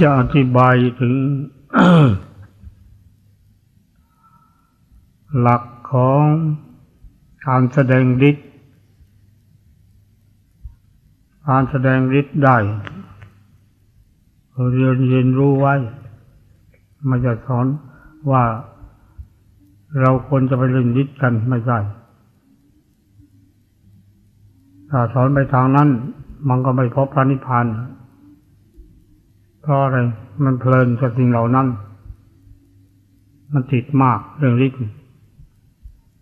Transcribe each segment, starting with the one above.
จะอธิบายถึง หลักของการแสดงฤทธิ์การแสดงฤทธิ์ได้เรียนเรียนรู้ไว้ ไมันจะสอนว่าเราควรจะไปเล่นฤทธิ์กันไม่ใช่ถ้าสอนไปทางนั้น มันก็ไม่พบพระนิพพาน เพราะอะไร มันเพลินกับสิ่งเหล่านั้น มันติดมากเรื่องฤทธิ์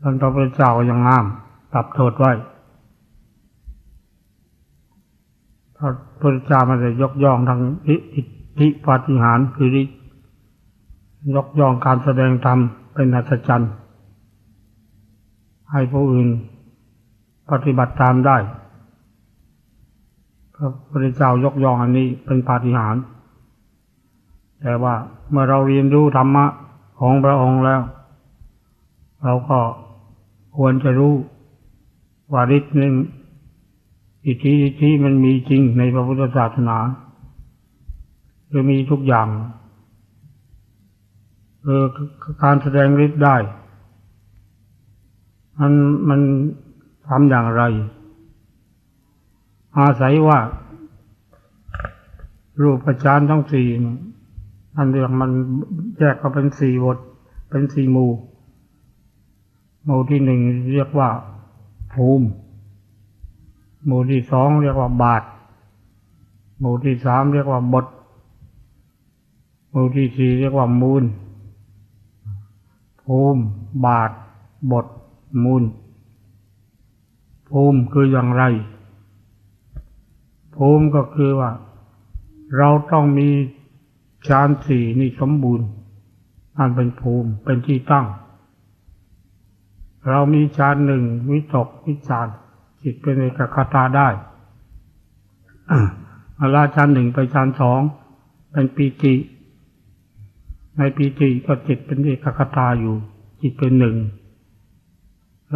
ท่านพระพุทธเจ้ายังงามตับโทษไว้พระพุทธเจ้ามันจะยกย่องทางอิทธิปาฏิหาริย์คือฤทธิ์ยกย่องการแสดงธรรมเป็นอัศจรรย์ให้ผู้อื่นปฏิบัติตามได้พระพุทธเจ้ายกย่องอันนี้เป็นปาฏิหาริย์ แต่ว่าเมื่อเราเรียนรู้ธรรมะของพระองค์แล้ว เราก็ควรจะรู้ว่าฤทธิ์นั้นอิทธิอิทธิมันมีจริงในพระพุทธศาสนาคือมีทุกอย่างเออการแสดงฤทธิ์ได้ มันมันทำอย่างไร อาศัยว่า รูปฌานทั้งสี่ อันเรียกมันแยกก็เป็นสี่บท เป็นสี่หมู่หมู่ที่หนึ่งเรียกว่าภูมิ หมู่ที่สองเรียกว่าบาท หมู่ที่สามเรียกว่าบท หมู่ที่สี่เรียกว่ามูล ภูมิ บาท บท มูล ภูมิคืออย่างไร ภูมิก็คือว่า เราต้องมี ฌานสี่นี่สมบูรณ์นั่นเป็นภูมิเป็นที่ตั้ง เรามีฌานหนึ่งวิตกวิจารจิตเป็นเอกคตาได้อาลาฌานหนึ่งไปฌานสองเป็นปีติในปีติก็จิตเป็นเอกคตาอยู่ จิตเป็นหนึ่ง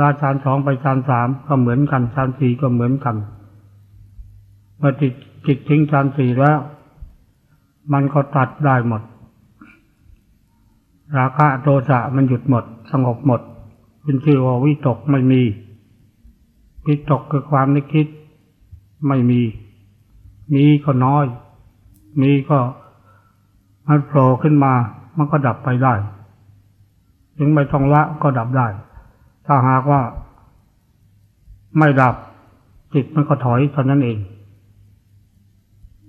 ราฌานสองไปฌานสามก็เหมือนกันฌานสี่ก็เหมือนกันเมื่อจิตจิตทิ้งฌานสี่แล้ว มันก็ตัดได้หมด ราคะโทสะมันหยุดหมด สงบหมดเป็นชื่อว่าวิตกไม่มี วิตกคือความนึกคิดไม่มี มีก็น้อย มีก็มันโผล่ขึ้นมา มันก็ดับไปได้ ถึงไม่ต้องละก็ดับได้ ถ้าหากว่า ไม่ดับจิตมันก็ถอยเท่านั้นเอง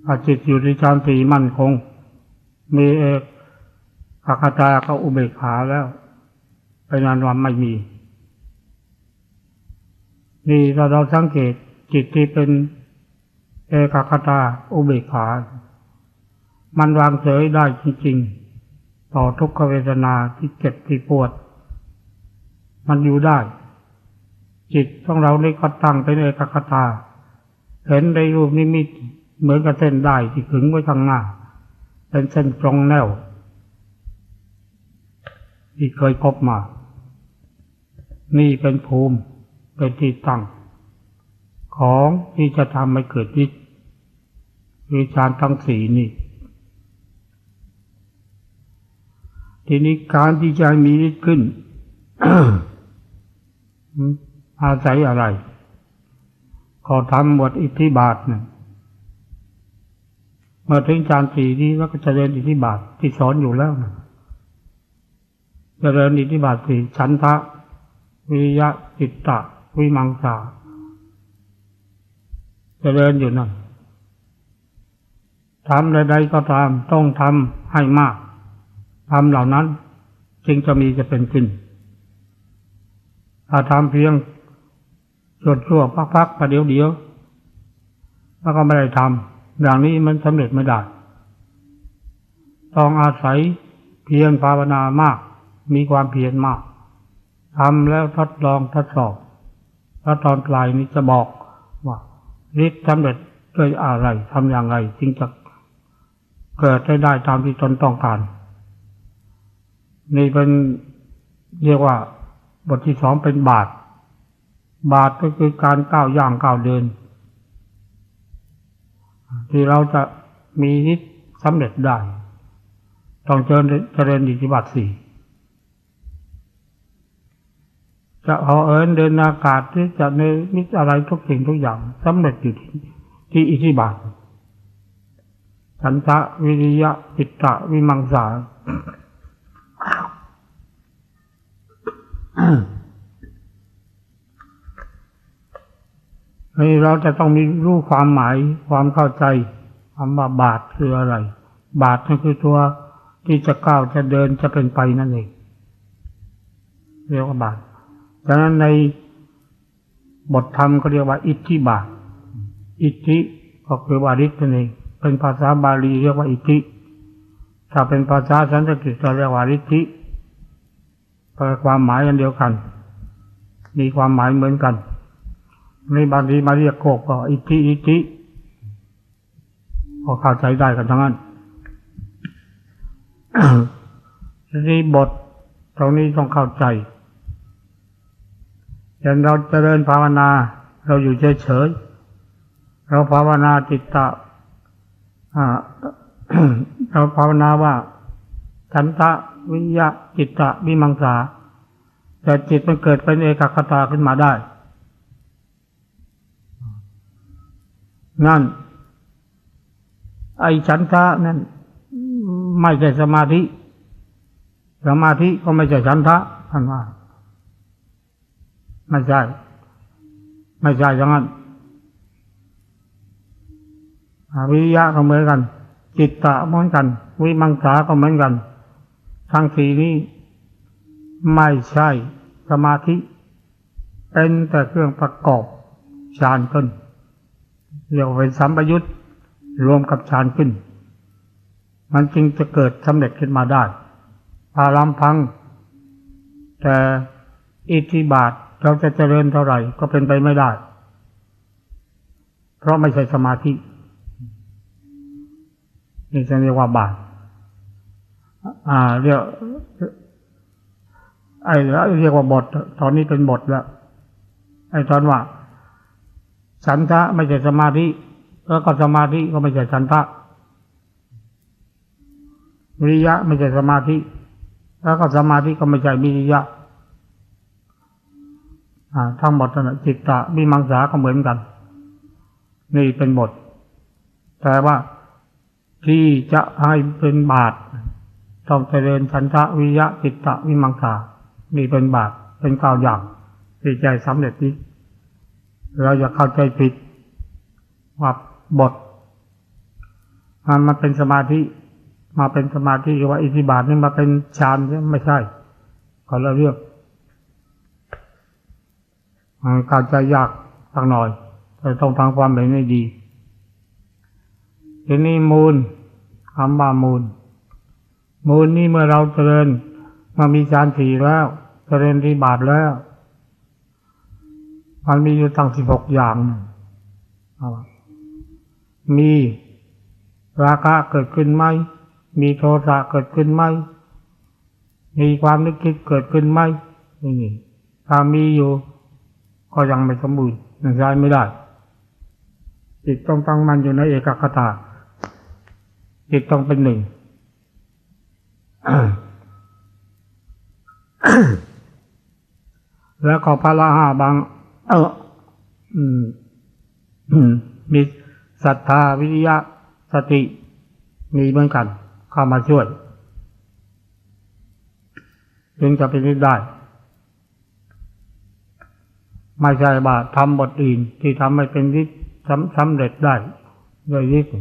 ถ้าจิตอยู่ในฌานสี่มั่นคง มีเอกอาคาตาก็อุเบกขาแล้วไปนานวันไม่มี นี่ถ้าเราสังเกตจิตที่เป็นเอกคตาอุเบกขา มันวางเฉยได้จริงๆ ต่อทุกขเวทนาที่เจ็บที่ปวด มันอยู่ได้ จิตของเราได้ก็ตั้งเป็นเอกคตา เห็นในรูปนิมิต เหมือนกับเส้นได้ที่ขึงไว้ข้างหน้า เป็นเส้นตรงแนวที่เคยพบมา นี่เป็นภูมิเป็นที่ตั้ง ของที่จะทำให้เกิดฤทธิ์คือฌานทั้งสีนี่ ทีนี้การที่จะมีฤทธิ์ขึ้น อาศัยอะไร ขอทำบทอิทธิบาทเนี่ย มื่อถึงฌานสี่นี้แล้วก็จะเรียนอิทธิบาทที่สอนอยู่แล้วนะจะเรียนอิทธิบาทสี่ฉันทะ วิยะจิตตะ วิมังสาจะเรียนอยู่นั่นทำใดๆก็ตามต้องทำให้มากทำเหล่านั้น จึงจะมีจะเป็นขึ้นถ้าทำเพียงจดชั่วพักๆประเดี๋ยวเดียวแล้วก็ไม่ได้ทำ อย่างนี้มันสำเร็จไม่ได้ ต้องอาศัยเพียรภาวนามาก มีความเพียรมากทำแล้วทดลองทดสอบแล้วตอนปลายนี้จะบอกว่าฤทธิ์สำเร็จด้วยอะไรทำอย่างไรจึงจะเกิดได้ได้ตามที่ตนต้องการ นี่เป็นเรียกว่าบทที่สองเป็นบาท บาทก็คือการก้าวย่างก้าวเดิน ที่เราจะมีฤทธิ์แสสำเร็จได้ ต้องเจริญเจริญอิทธิบาทสี่จะเอาเอินเดินอากาศที่จะในมิตอะไรทุกสิ่งทุกอย่างสำเร็จอยู่ที่ที่อิทธิบาทฉันทะวิริยะปิตะวิมังสา เฮ้ยเราจะต้องมีรู้ความหมายความเข้าใจคำว่าบาทคืออะไร บาทนั่นคือตัวที่จะก้าวจะเดินจะเป็นไปนั่นเองเรียกว่าบาทดังนั้นในบทธรรมก็เรียกว่า อิทธิบาท อิทธิก็คือวาริตนั่นเองเป็นภาษาบาลีเรียกว่าอิทธิ ถ้าเป็นภาษาสันสกฤตเราเรียกว่าริทธิแปลความหมายกันเดียวกัน มีความหมายเหมือนกัน ในบางทีมาเรียกโกกก็อิทธิอิทธิพอเข้าใจได้กันทั้งนั้นทีนี้บทตรงนี้ต้องเข้าใจอย่างเราเจริญภาวนา เราอยู่เฉยๆเราภาวนาจิตตะอ่าเราภาวนาว่าฉันทะวิยะจิตตะวิมังสาแต่จิตมันเกิดเป็นเอกคตาขึ้นมาได้ นั่น ไอ้ฉันทะนั่นไม่ใช่สมาธิ สมาธิก็ไม่ใช่ฉันทะท่านว่า ไม่ใช่ ไม่ใช่อย่างนั้นอวิยะก็เหมือนกัน จิตตะเหมือนกัน วิมังสาก็เหมือนกัน ทั้งสี่นี้ไม่ใช่สมาธิ เป็นแต่เครื่องประกอบฌานขึ้น เรียกว่าเป็นสัมปยุตรวมกับฌานขึ้น มันจึงจะเกิดสำเร็จขึ้นมาได้พาลำพัง แต่อิทธิบาทเราจะเจริญเท่าไหร่ก็เป็นไปไม่ได้ เพราะไม่ใช่สมาธินี่จะเรียกว่าบาทอ่า เรียกไอ้แล้วเรียกว่าบท ตอนนี้เป็นบทแล้ว ไอ้ตอนว่า ฉันทะไม่ใช่สมาธิ แล้วก็สมาธิก็ไม่ใช่ฉันทะวิริยะไม่ใช่สมาธิ แล้วก็สมาธิก็ไม่ใช่วิริยะทั้งหมดนั่นแหละจิตตะวิมังสาก็เหมือนกัน นี่เป็นบท แต่ว่าที่จะให้เป็นบาทต้องเจริญฉันทะวิยะจิตตะวิมังสานี่เป็นบาทเป็นก้าวอย่างที่ใจสำเร็จนี้ เราอย่าเข้าใจผิดว่าบทมันมาเป็นสมาธิ มาเป็นสมาธิหรือว่าอิทธิบาทนี่มาเป็นฌานใช่ไม่ใช่ก็ละเรื่องมันเข้าใจยากสักหน่อยแต่ต้องทำความเห็นให้ดีทีนี้มูลคำว่ามูล มูลนี่เมื่อเราเจริญมามีฌานสี่แล้ว เจริญที่บาทแล้ว มันมีอยู่ตั้งสิบหกอย่างมีราคะเกิดขึ้นไหม มีโทสะเกิดขึ้นไหม มีความนึกคิดเกิดขึ้นไหมนี่ถ้ามีอยู่ ก็ยังไม่สมบูรณ์ยังใช้ไม่ได้ จิตต้องตั้งมันอยู่ในเอกคตาจิตต้องเป็นหนึ่งแล้วก็พระละห้าบาง เอออืมมีศรัทธาวิริยะสติมีเหมือนกัน เข้ามาช่วยจึงจะเป็นได้ ไม่ใช่ว่าทำบทอื่นที่ทำให้เป็นทิ่สำเร็จได้โดยฤทธิ์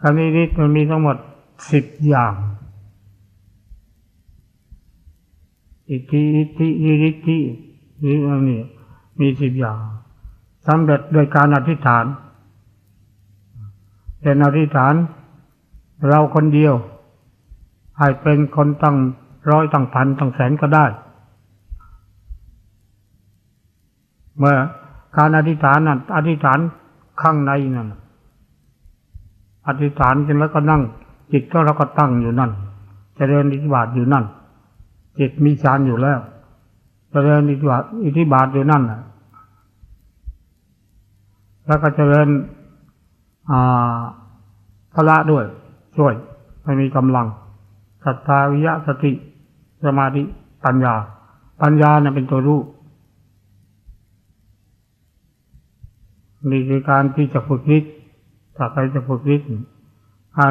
คราวนี้ฤทธิ์มันมีทั้งหมดสิบอย่าง อิทธิอิทธิอิทธิหรืออะไรนี่ มีสิบอย่างสำเร็จโดยการอธิษฐานเป็นอธิษฐาน เราคนเดียวให้เป็นคนตั้งร้อยตั้งพันตั้งแสนก็ได้ เมื่อการอธิษฐานนั้นอธิษฐานข้างในนั่นอธิษฐานเสร็จแล้วก็นั่ง จิตก็เราก็ตั้งอยู่นั่นจเจริญอิทธิบาทอยู่นั่น จิตมีฌานอยู่แล้ว เจริญอิทธิบาทอิทธิบาทอยู่นั่นนะแล้วก็เจริญอาพละด้วย ช่วยไม่มีกำลังศรัทธาวิยะสติ สมาธิปัญญา ปัญญาเนี่ยเป็นตัวรู้นี่คือการที่จะฝึกฤทธิ์ถ้าใครจะฝึกฤทธิ์อา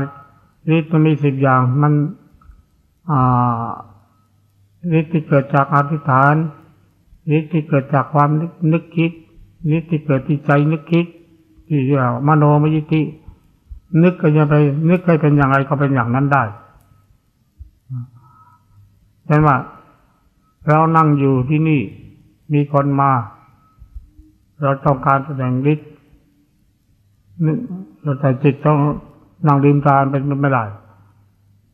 ฤทธิ์มันมีสิบอย่างมัน อ่า ฤทธิ์ที่เกิดจากอธิษฐานฤทธิ์ที่เกิดจากความนึกนึกคิดฤทธิ์ที่เกิดที่ใจนึกคิดที่เรียกว่ามโนมยิทธินึกก็จะไปนึกให้เป็นอย่างไรก็เป็นอย่างนั้นได้เช่นว่า เรานั่งอยู่ที่นี่มีคนมา เราต้องการแสดงฤทธิ์นึกเราแต่จิตต้องนั่งลืมตาเป็นไม่ได้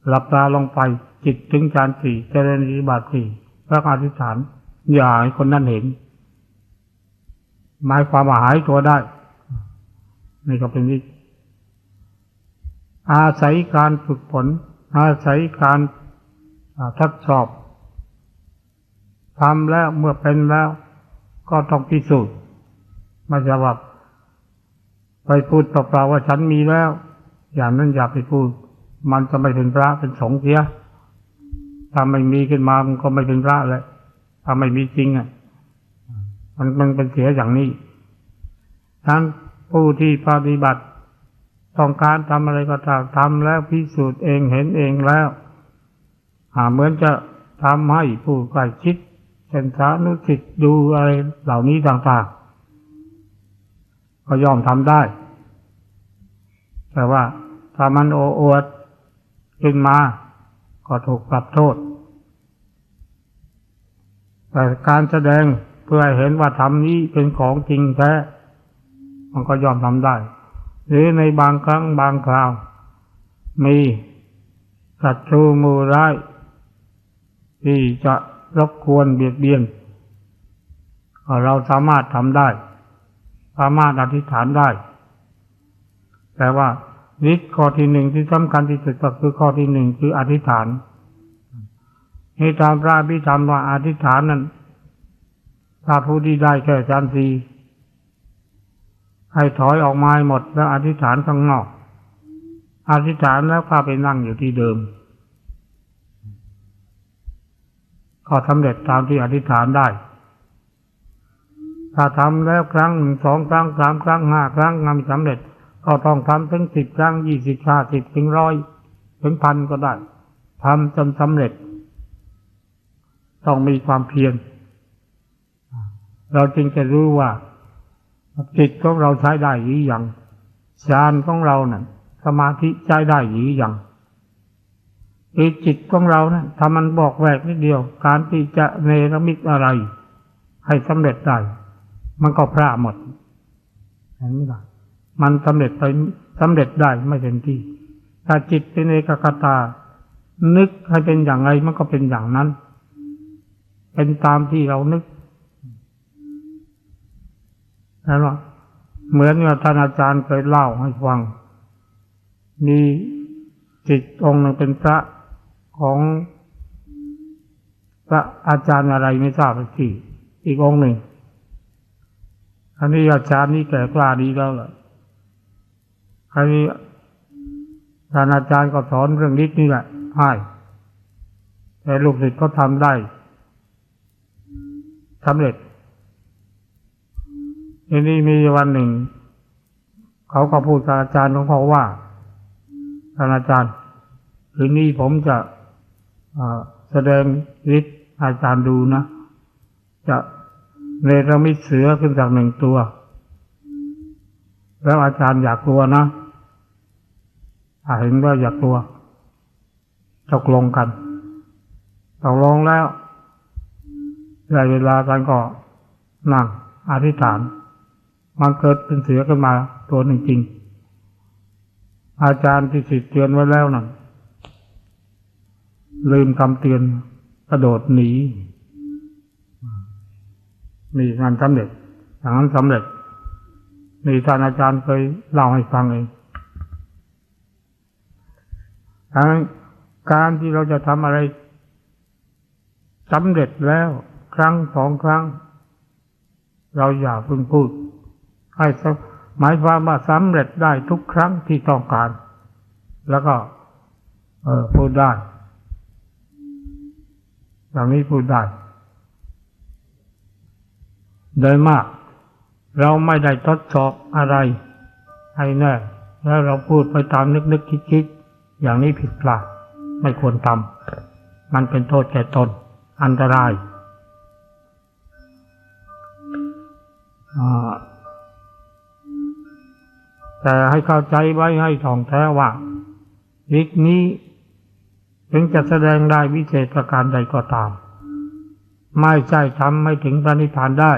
หลับตาลงไป จิตถึงฌานสี่เจริญอิทธิบาทสี่แล้วอธิษฐาน อย่าให้คนนั้นเห็น หมายความว่าหายตัวได้นี่ก็เป็นวิธีอาศัยการฝึกฝนอาศัยการทดสอบทำแล้วเมื่อเป็นแล้ว ก็ต้องพิสูจน์ไมาจะว่าไปพูดเปล่าๆว่าฉันมีแล้ว อย่างนั้นอย่าไปพูด มันจะไม่เป็นพระเป็นสงฆ์เสีย ถ้าไม่มีขึ้นมามันก็ไม่เป็นพระเลยถ้าไม่มีจริงอะ มันมันเป็นเสียอย่างนี้ ทั้งผู้ที่ปฏิบัติ ต้องการทำอะไรก็ตามทำแล้วพิสูจน์เองเห็นเองแล้วหาเหมือนจะทำให้ผู้ใกล้ชิดเป็นสานุสิตดูอะไรเหล่านี้ต่างๆ ก็ยอมทำได้ แต่ว่าถ้ามันโออวดขึ้นมา ก็ถูกปรับโทษ แต่การแสดงเพื่อให้เห็นว่าธรรมนี้เป็นของจริงแท้ มันก็ยอมทำได้ หรือในบางครั้งบางคราว มีศัตรูมูร้าย ที่จะรบกวนเบียดเบียน เราสามารถทำได้ สามารถอธิษฐานได้ แต่ว่า ฤทธิ์ข้อที่หนึ่งที่สำคัญที่สุดก็คือข้อที่หนึ่งคืออธิษฐานให้ตามพระพิธรรมว่าอธิษฐานนั้นถ้าผู้ที่ได้แค่ฌานสีให้ถอยออกมาหหมดแล้วอธิษฐานข้างนอก อธิษฐานแล้วข้าไปนั่งอยู่ที่เดิม ก็สำเร็จตามที่อธิษฐานได้ ถ้าทำแล้วครั้งหนึ่งสองครั้งสามครั้งห้าครั้งงานสำเร็จ ก็ต้องทำถึงสิบครั้งยี่สิบห้าสิบถึงร้อยถึงพันก็ได้ทำจนสำเร็จ ต้องมีความเพียรเราจึงจะรู้ว่าจิตของเราใช้ได้หรือยังฌานของเรานะ่ะ สมาธิใช้ได้หรือยังอีจิตของเรานะ่ะถ้ามันบอกแวกนิดเดียว การที่จะเนรมิตอะไร ให้สำเร็จได้ มันก็พลาดหมดเห็นไหมล่ะ มันสำเร็จไปสำเร็จได้ไม่เต็มที่ถ้าจิตเป็นเอกคตา นึกให้เป็นอย่างไรมันก็เป็นอย่างนั้น เป็นตามที่เรานึกนะว่าเหมือนกับท่านอาจารย์เคยเล่าให้ฟัง มีจิตองค์หนึ่งเป็นพระของพระอาจารย์อะไรไม่ทราบสักทีอีกองหนึ่งอันนี้อาจารย์นี่แก่กล้าดีแล้วล่ะ ท่านอาจารย์ก็สอนเรื่องนิดนี่แหละให้แต่ลูกศิษย์ก็ทำได้สำเร็จทีนี้มีวันหนึ่ง เขาก็พูดกับอาจารย์ของเขาว่าท่านอาจารย์คืนนี้ผมจะแสดงฤทธิ์อาจารย์ดูนะ จะเนรมิตเสือขึ้นจากหนึ่งตัว แล้วอาจารย์อยากกลัวนะ ถ้าเห็นว่าอยากกลัวตกลงกันตกลงแล้วได้เวลากันก็นั่งอธิษฐาน มันเกิดเป็นเสือขึ้นมาตัวหนึ่งจริง อาจารย์ที่สิทธิ์เตือนไว้แล้วนั่นลืมคำเตือนกระโดดหนีมีงานสำเร็จอย่างนั้นสำเร็จมีท่านอาจารย์เคยเล่าให้ฟังเอง ดังนั้นการที่เราจะทำอะไรสำเร็จแล้วครั้งสองครั้ง เราอย่าเพิ่งพูด ให้หมายความว่าสำเร็จได้ทุกครั้งที่ต้องการ แล้วก็เออพูดได้อย่างนี้พูดได้โดยมาก เราไม่ได้ทดสอบอะไร ให้แน่แล้วเราพูดไปตามนึกนึกคิดคิด อย่างนี้ผิดพลาดไม่ควรทำมันเป็นโทษแก่ตน อันตรายแต่ให้เข้าใจไว้ให้ท่องแท้ว่าวิกนี้ถึงจะแสดงได้วิเศษประการใดก็ตาม ไม่ใช่ทำให้ถึงพระนิพพานได้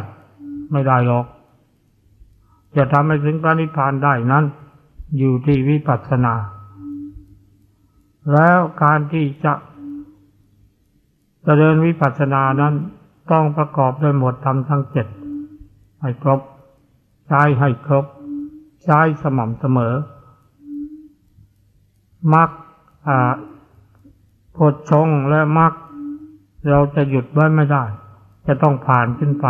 ไม่ได้หรอก จะทำให้ถึงพระนิพพานได้นั้น อยู่ที่วิปัสสนา แล้วการที่จะจะเจริญวิปัสสนานั้นต้องประกอบด้วยหมวดธรรมทั้งเจ็ดให้ครบใช้ให้ครบ ใช้สม่ำเสมอมักอ่าโพชงและมักเราจะหยุดไว้ไม่ได้ จะต้องผ่านขึ้นไป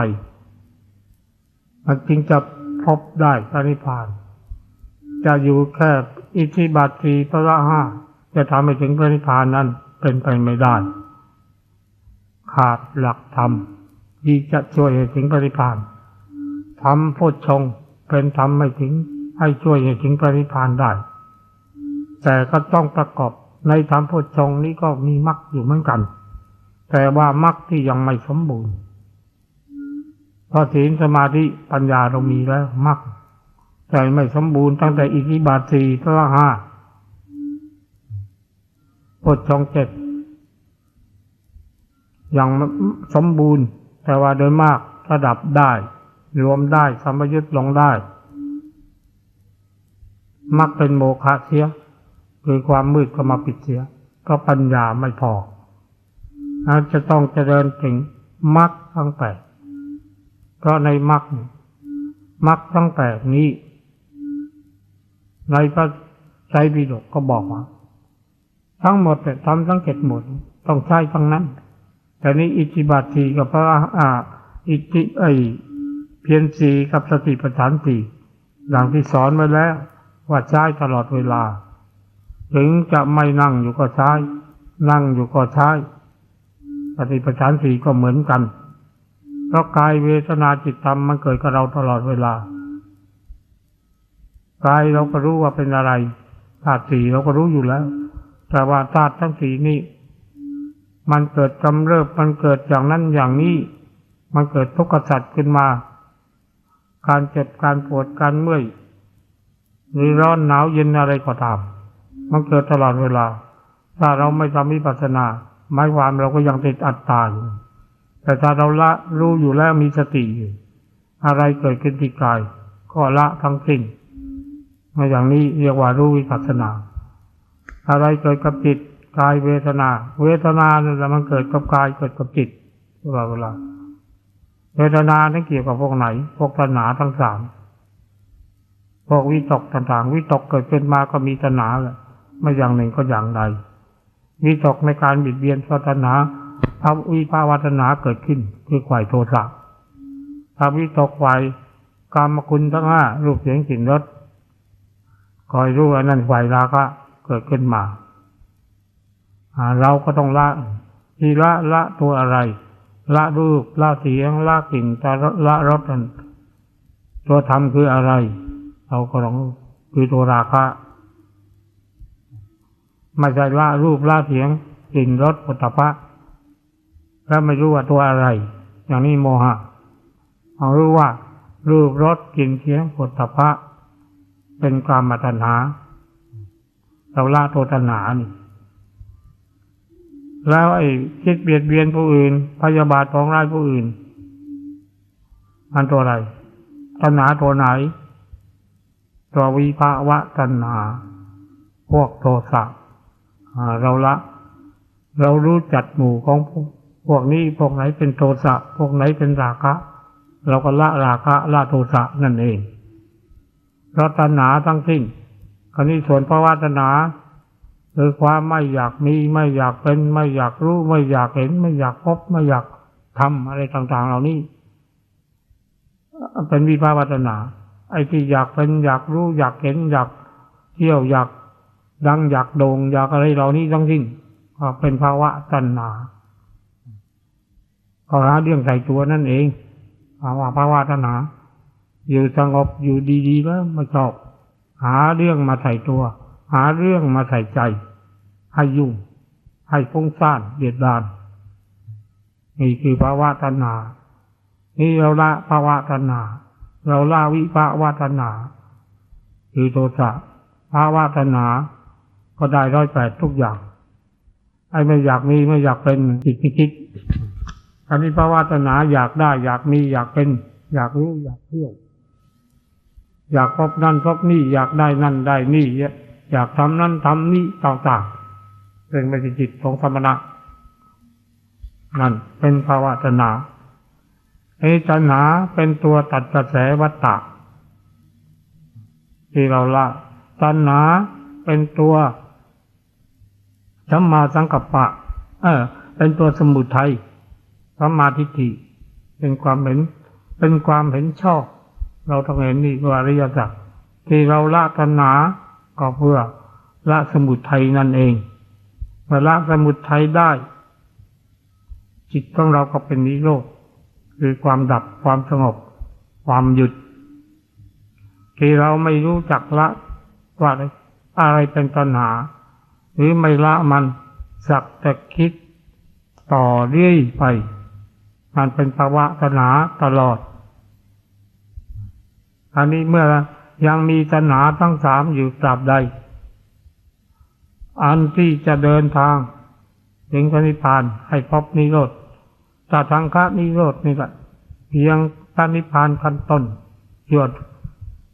มันจึงจะพบได้พระนิพพาน จะอยู่แค่อิทธิบาทีพระห้า จะทำให้ถึงพระนิพพานนั้นเป็นไปไม่ได้ ขาดหลักธรรมที่จะช่วยให้ถึงพระนิพพานธรรมโพชฌงเป็นธรรมไม่ถึงให้ช่วยให้ถึงพระนิพพานได้ แต่ก็ต้องประกอบในธรรมโพชฌงนี้ก็มีมรรคอยู่เหมือนกัน แต่ว่ามรรคที่ยังไม่สมบูรณ์เพราะศีลสมาธิปัญญาเรามีแล้วมรรคแต่ไม่สมบูรณ์ตั้งแต่อิทธิบาทสี่พระห้า โพชฌงเจ็ดอยังสมบูรณ์ แต่ว่าโดยมากระดับได้ รวมได้สมยุทธ์ลงได้ มักเป็นโมฆะเสียคือความมืดก็มาปิดเสีย ก็ปัญญาไม่พออาจจะต้องเจริญถึงมรรคทั้งแปดเพราะในมรรคมรรคทั้งแปดนี้ ในพระไตรปิฎกก็บอกว่า ทั้งหมดแต่ทำทั้งเจ็ดหมดต้องใช้ทั้งนั้น แต่นี้อิทธิบาทีกับพระอ่าอิทธิไอเพียรสีกับสติปัฏฐานสีอย่างที่สอนไว้แล้วว่าใช้ตลอดเวลา ถึงจะไม่นั่งอยู่ก็ใช้ นั่งอยู่ก็ใช้สติปัฏฐานสีก็เหมือนกัน เพราะกายเวทนาจิตธรรมมันเกิดกับเราตลอดเวลากายเราก็รู้ว่าเป็นอะไรธาตุสีเราก็รู้อยู่แล้ว แต่ว่าธาตุทั้งสีนี้มันเกิดกำเริบมันเกิดอย่างนั้นอย่างนี้ มันเกิดทุกข์สัตว์ขึ้นมา การเจ็บการปวดการเมื่อยหรือร้อนหนาวเย็นอะไรก็ตาม มันเกิดตลอดเวลา ถ้าเราไม่ทำวิปัสสนาหมายความเราก็ยังติดอัตตาอยู่แต่ถ้าเราละรู้อยู่แล้วมีสติอยู่อะไรเกิดขึ้นที่กาย ก็ละทั้งสิ้นมาอย่างนี้เรียกว่ารู้วิปัสสนา อะไรเกิดกับจิตกายเวทนา เวทนาเนี่ยมันเกิดกับกายเกิดกับจิตตลอดเวลาเวทนานั้นเกี่ยวกับพวกไหน พวกตัณหาทั้งสามพวกวิตกต่างๆวิตกเกิดขึ้นมาก็มีตัณหาแหละไม่อย่างหนึ่งก็อย่างใดวิตกในการบิดเบียนเพราะตัณหาภาวิภาวาตนาเกิดขึ้นคือข่ายโทสะถ้าวิตกข่ายกามคุณทั้งห้ารูปเสียงกลิ่นรสคอยรู้ว่านั่นข่ายราคะ กิดขึ้นมาเราก็ต้องละที่ละละตัวอะไร ละรูปละเสียงละกลิ่นตาละรสตัวธรรมคืออะไร เราก็ต้องคือตัวราคะไม่ใช่ละรูปละเสียงกลิ่นรสปุถะพะแล้วไม่รู้ว่าตัวอะไร อย่างนี้โมหะเอารู้ว่า รูปรสกลิ่นเสียงปุถะพะเป็นกรรมตัณหา เราละตัวตัณหานี่แล้วไอ้คิดเบียดเบียนผู้อื่น พยาบาทปองร้ายผู้อื่น มันตัวอะไรตัณหาตัวไหนตัววิภาวะตัณหา พวกโทสะเราละ เรารู้จัดหมู่ของพวกพวกนี้พวกไหนเป็นโทสะพวกไหนเป็นราคะ เราก็ละราคะละโทสะนั่นเองเพราะตัณหาทั้งสิ้น คราวนี้ส่วนภาวะตัณหาคือความไม่อยากมีไม่อยากเป็น ไม่อยากรู้ ไม่อยากเห็น ไม่อยากพบ ไม่อยากทำอะไรต่าง ๆ เหล่านี้ เป็นวิภาวะตัณหาไอ้ที่อยากเป็นอยากรู้ อยากเห็น อยากเที่ยวอยากดังอยากโด่งอยากอะไรเหล่านี้ทั้งสิ้นก็เป็นภาวะตัณหาก็หาเรื่องใส่ตัวนั่นเองภาวะภาวะตัณหาอยู่สงบอยู่ดีๆแล้วไม่ชอบ หาเรื่องมาใส่ตัว หาเรื่องมาใส่ใจ ให้ยุ่ง ให้ฟุ้งซ่านเดือดดานนี่คือภาวะตัณหา นี่เราละภาวะตัณหา เราละวิภาวะตัณหา คือโทสะภาวะตัณหา ก็ได้ร้อยแปดทุกอย่าง ไอ้ไม่อยากมีไม่อยากเป็นจิตไม่คิดอันนี้ภาวะตัณหาอยากได้ อยากมีอยากเป็น อยากรู้อยากเที่ยว อยากพบนั่นพบนี่อยากได้นั่นได้นี่อยากทำนั่นทำนี่ต่างๆเป็นไม่ใช่จิตของสมณะนั่นเป็นภาวะตัณหาไอ้ตัณหาเป็นตัวตัดกระแสวัฏฏะที่เราละตัณหาเป็นตัวสัมมาสังกัปปะ เออ เป็นตัวสมุทัยสัมมาทิฏฐิเป็นความเห็น เป็นความเห็นชอบ เราต้องเห็นนี่ว่าอริยสัจที่เราละตัณหาก็เพื่อละสมุทัยนั่นเองเมื่อละสมุทัยได้ จิตของเราก็เป็นนิโรธคือความดับความสงบ ความหยุด ที่เราไม่รู้จักละว่าอะไรเป็นตัณหา หรือไม่ละมันสักแต่คิดต่อเรื่อยไป มันเป็นภาวะตัณหาตลอด อันนี้เมื่อยังมีตัณหาทั้งสามอยู่ตราบใด อันที่จะเดินทาง ถึงพระนิพพานให้พบนิโรธตาทางคะนิโรธนี่แหละเพียงพระนิพพานขั้นต้นชั่ว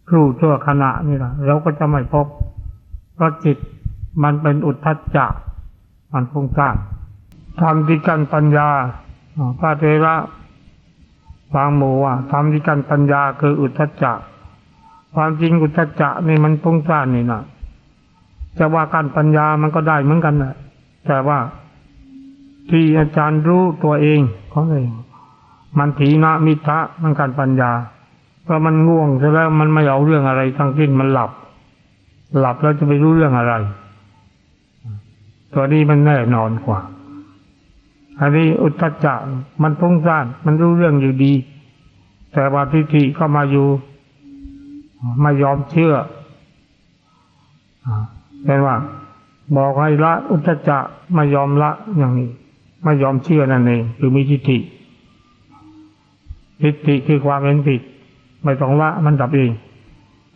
ครู่ชั่วขณะนี่แหละเราก็จะไม่พบ เพราะจิตมันเป็นอุทธัจจะมันฟุ้งซ่านทำที่กันปัญญาพระเทระ บางหมู่ว่าทำที่กันปัญญาคืออุทธัจจะความจริงอุทธัจจะนี่มันฟุ้งซ่านนี่นะจะว่าการปัญญามันก็ได้เหมือนกันนะแต่ว่าที่อาจารย์รู้ตัวเองเขาเองมันถีนะมิทะมันการปัญญาเพราะมันง่วงแล้วมันไม่เอาเรื่องอะไรทั้งสิ้นมันหลับ หลับแล้วจะไปรู้เรื่องอะไร ตัวนี้มันแน่นอนกว่า อันนี้อุตตจจะมันฟุ้งซ่านมันรู้เรื่องอยู่ดี แต่ว่าทิฏฐิก็มาอยู่ม่ยอมเชื่อเป็นว่า บอกให้ละอุตจจะไม่ยอมละอย่างนี้ไม่ยอมเชื่อนั่นเองคือมีทิฏฐิทิฏฐิคือความเห็นผิด ไม่ต้องละมันดับเอง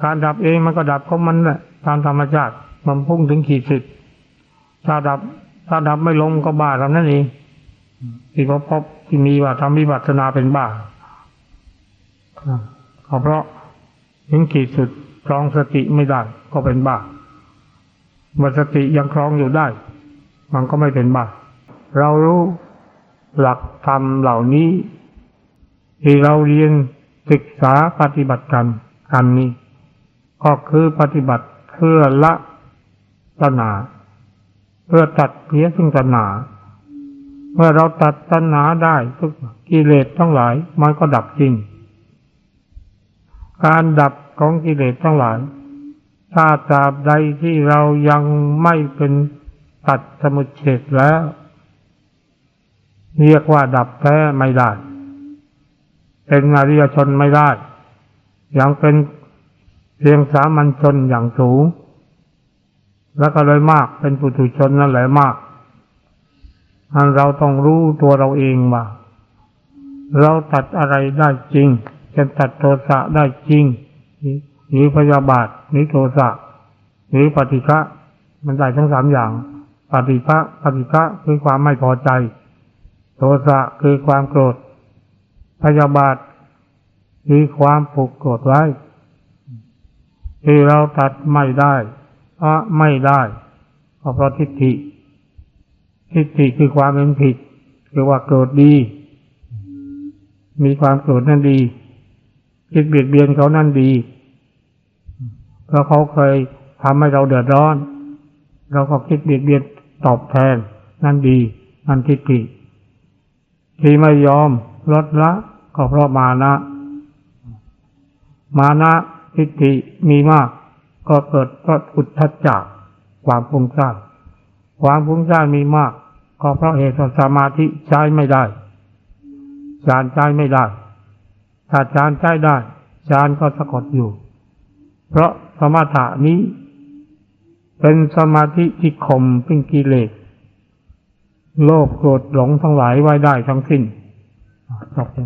การดับเองมันก็ดับของมันแหละตามธรรมชาติมันพุ่งถึงขีดสุดถ้าดับถ้าดับไม่ลงก็บ้าทำนั่นเอง ที่พบพบที่มีว่าทำวิปัสสนาเป็นบ้าก็เพราะถึงขีดสุดครองสติไม่ได้ก็เป็นบ้าเมื่อสติยังครองอยู่ได้ มันก็ไม่เป็นบ้าเรารู้หลักธรรมเหล่านี้ ที่เราเรียนศึกษาปฏิบัติกันกันนี้ ก็คือปฏิบัติเพื่อละตัณหาเพื่อตัดเพียซึ่งตัณหา เมื่อเราตัดตัณหาได้ทุกกิเลสทั้งหลายมันก็ดับจริง การดับของกิเลสทั้งหลาย ถ้าตราบใดที่เรายังไม่เป็นตัดสมุทเฉดแล้ว เรียกว่าดับแท้ไม่ได้ เป็นอริยชนไม่ได้ ยังเป็นเพียงสามัญชนอย่างสูง แล้วก็เลยมากเป็นปุถุชนนั่นแหละมาก อันเราต้องรู้ตัวเราเองว่าเราตัดอะไรได้จริง จะตัดโทสะได้จริงหรือพยาบาทหรือโทสะหรือปฏิฆะมันได้ทั้งสามอย่าง ปฏิฆะปฏิฆะคือความไม่พอใจ โทสะคือความโกรธ พยาบาทคือความผูกโกรธไว้ที่เราตัดไม่ได้อะไม่ได้เพราะทิฏฐิ ทิฏฐิคือความเป็นผิดคือว่าโกรธดี มีความโกรธนั่นดี คิดเบียดเบียนเขานั่นดี เพราะเขาเคยทำให้เราเดือดร้อน เราก็คิดเบียดเบียนตอบแทน นั่นดี นั่นทิฏฐิที่ไม่ยอมลดละก็เพราะมานะ มานะทิฏฐิมีมาก ก็เกิดก็อุทธัจจะความฟุ้งซ่านความฟุ้งซ่านมีมาก ก็เพราะเหตุสมาธิใช้ไม่ได้ฌานใช้ไม่ได้ ถ้าฌานใช้ได้ฌานก็สะกดอยู่ เพราะสมถะนี้ เป็นสมาธิที่ข่มเป็นกิเลสโลภโกรธหลงทั้งหลายไว้ได้ทั้งสิ้นจบเป็น